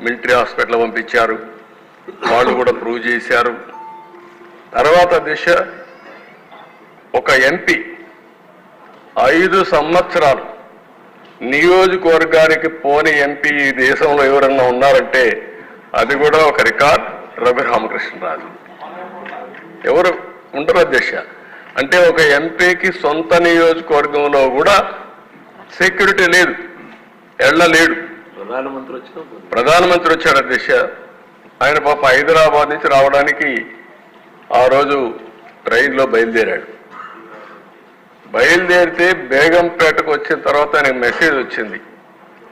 Military hospital పంపించారు. వాళ్ళు కూడా ప్రూవ్ చేశారు. తర్వాత దిశ ఒక ఎంపీ ఐదు సంవత్సరాలు నియోజకవర్గానికి పోని ఎంపీ ఈ దేశంలో ఎవరన్నా ఉన్నారంటే అది కూడా ఒక రికార్డ్ రవి రామకృష్ణరాజు ఎవరు ఉండరు అధ్యక్ష. అంటే ఒక ఎంపీకి సొంత నియోజకవర్గంలో కూడా సెక్యూరిటీ లేదు. ఎళ్ళలేడు. ప్రధానమంత్రి వచ్చిన ప్రధానమంత్రి వచ్చాడు అధ్యక్ష. ఆయన పాప హైదరాబాద్ నుంచి రావడానికి ఆ రోజు ట్రైన్లో బయలుదేరాడు. బయలుదేరితే బేగంపేటకు వచ్చిన తర్వాత ఆయనకు మెసేజ్ వచ్చింది.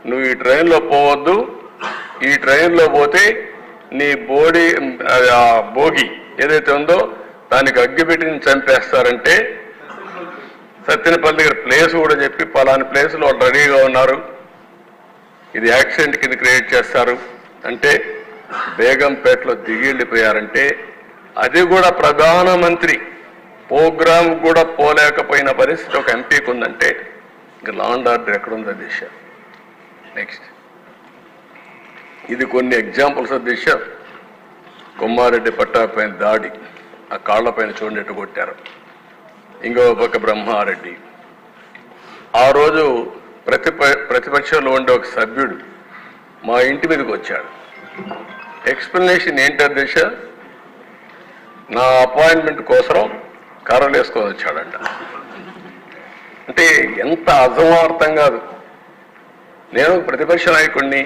నువ్వు ఈ ట్రైన్లో పోవద్దు. ఈ ట్రైన్లో పోతే నీ బోడీ ఆ భోగి ఏదైతే ఉందో దానికి అగ్గిపెట్టిని చంపేస్తారంటే సత్యనపల్లి దగ్గర ప్లేస్ కూడా చెప్పి పలాని ప్లేస్లో వాళ్ళు రెడీగా ఉన్నారు. ఇది యాక్సిడెంట్ కింద క్రియేట్ చేస్తారు. అంటే బేగంపేటలో దిగి వెళ్ళిపోయారంటే అది కూడా ప్రధానమంత్రి ప్రోగ్రామ్ కూడా పోలేకపోయిన పరిస్థితి ఒక ఎంపీకి ఉందంటే ఇంక లాండ్ ఆర్డర్ ఎక్కడుందో దిశ. నెక్స్ట్ ఇది కొన్ని ఎగ్జాంపుల్స్ దిశ. కొమ్మారెడ్డి పట్టాపైన దాడి. ఆ కాళ్ళపైన చూడేట్టు కొట్టారు. ఇంకో పక్క బ్రహ్మారెడ్డి. ఆ రోజు ప్రతిప ప్రతిపక్షంలో ఉండే ఒక సభ్యుడు మా ఇంటి మీదకి వచ్చాడు. ఎక్స్ప్లెనేషన్ ఏంటో దిశ నా అపాయింట్మెంట్ కోసం కర్రలు వేసుకొని వచ్చాడంట. అంటే ఎంత అసమార్థం కాదు. నేను ప్రతిపక్ష నాయకుడిని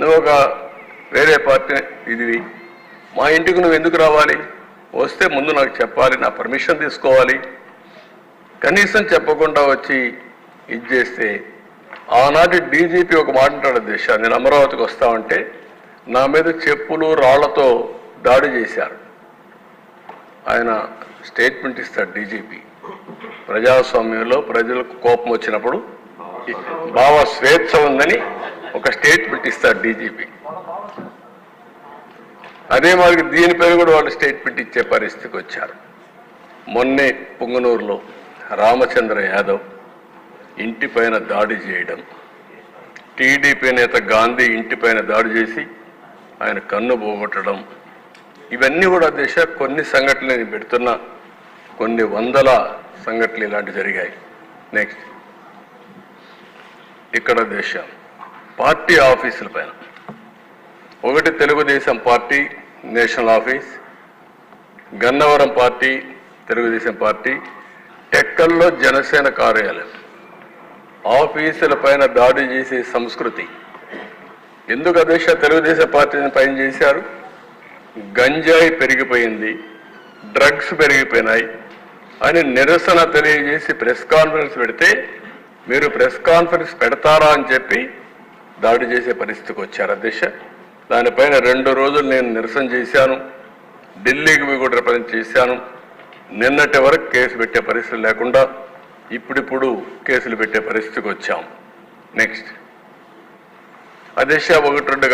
నువ్వు ఒక వేరే పార్టీ ఇది మా ఇంటికి నువ్వు ఎందుకు రావాలి? వస్తే ముందు నాకు చెప్పాలి నా పర్మిషన్ తీసుకోవాలి. కనీసం చెప్పకుండా వచ్చి ఇది చేస్తే ఆనాటి డీజీపీ ఒక మాట అంటాడు దిశ నేను అమరావతికి వస్తామంటే నా మీద చెప్పులు రాళ్ళతో దాడి చేశారు. ఆయన స్టేట్మెంట్ ఇస్తాడు డీజీపీ. ప్రజాస్వామ్యంలో ప్రజలకు కోపం వచ్చినప్పుడు భావ స్వేచ్ఛ ఉందని ఒక స్టేట్మెంట్ ఇస్తాడు డీజీపీ. అదే మాదిరి దీని పేరు కూడా వాళ్ళు స్టేట్మెంట్ ఇచ్చే పరిస్థితికి వచ్చారు. మొన్నే పుంగనూరులో రామచంద్ర యాదవ్ ఇంటిపైన దాడి చేయడం. టీడీపీ నేత గాంధీ ఇంటిపైన దాడి చేసి ఆయన కన్ను పోగొట్టడం. ఇవన్నీ కూడా దిశ కొన్ని సంఘటనలు నేను పెడుతున్నా. కొన్ని వందల సంఘటనలు ఇలాంటివి జరిగాయి. నెక్స్ట్ ఇక్కడ దేశం. పార్టీ ఆఫీసుల పైన. ఒకటి Telugu Desam party national office. Gannavaram party Telugu Desam party. టెక్కల్లో Janasena కార్యాలయం. ఆఫీసుల పైన దాడి చేసే సంస్కృతి. ఎందుకు అధ్యక్ష తెలుగుదేశం పార్టీని పైన చేశారు? గంజాయి పెరిగిపోయింది డ్రగ్స్ పెరిగిపోయినాయి అని నిరసన తెలియజేసి ప్రెస్ కాన్ఫరెన్స్ పెడితే మీరు ప్రెస్ కాన్ఫరెన్స్ పెడతారా అని చెప్పి దాడి చేసే పరిస్థితికి వచ్చారు అధ్యక్ష. దానిపైన రెండు రోజులు నేను నిరసన చేశాను ఢిల్లీకి కూడా రిప్రజెంట్ చేశాను నిన్నటి వరకు కేసు పెట్టే పరిస్థితి లేకుండా ఇప్పుడిప్పుడు కేసులు పెట్టే పరిస్థితికి వచ్చాం. నెక్స్ట్ అధ్యక్ష ఒకటి రెండు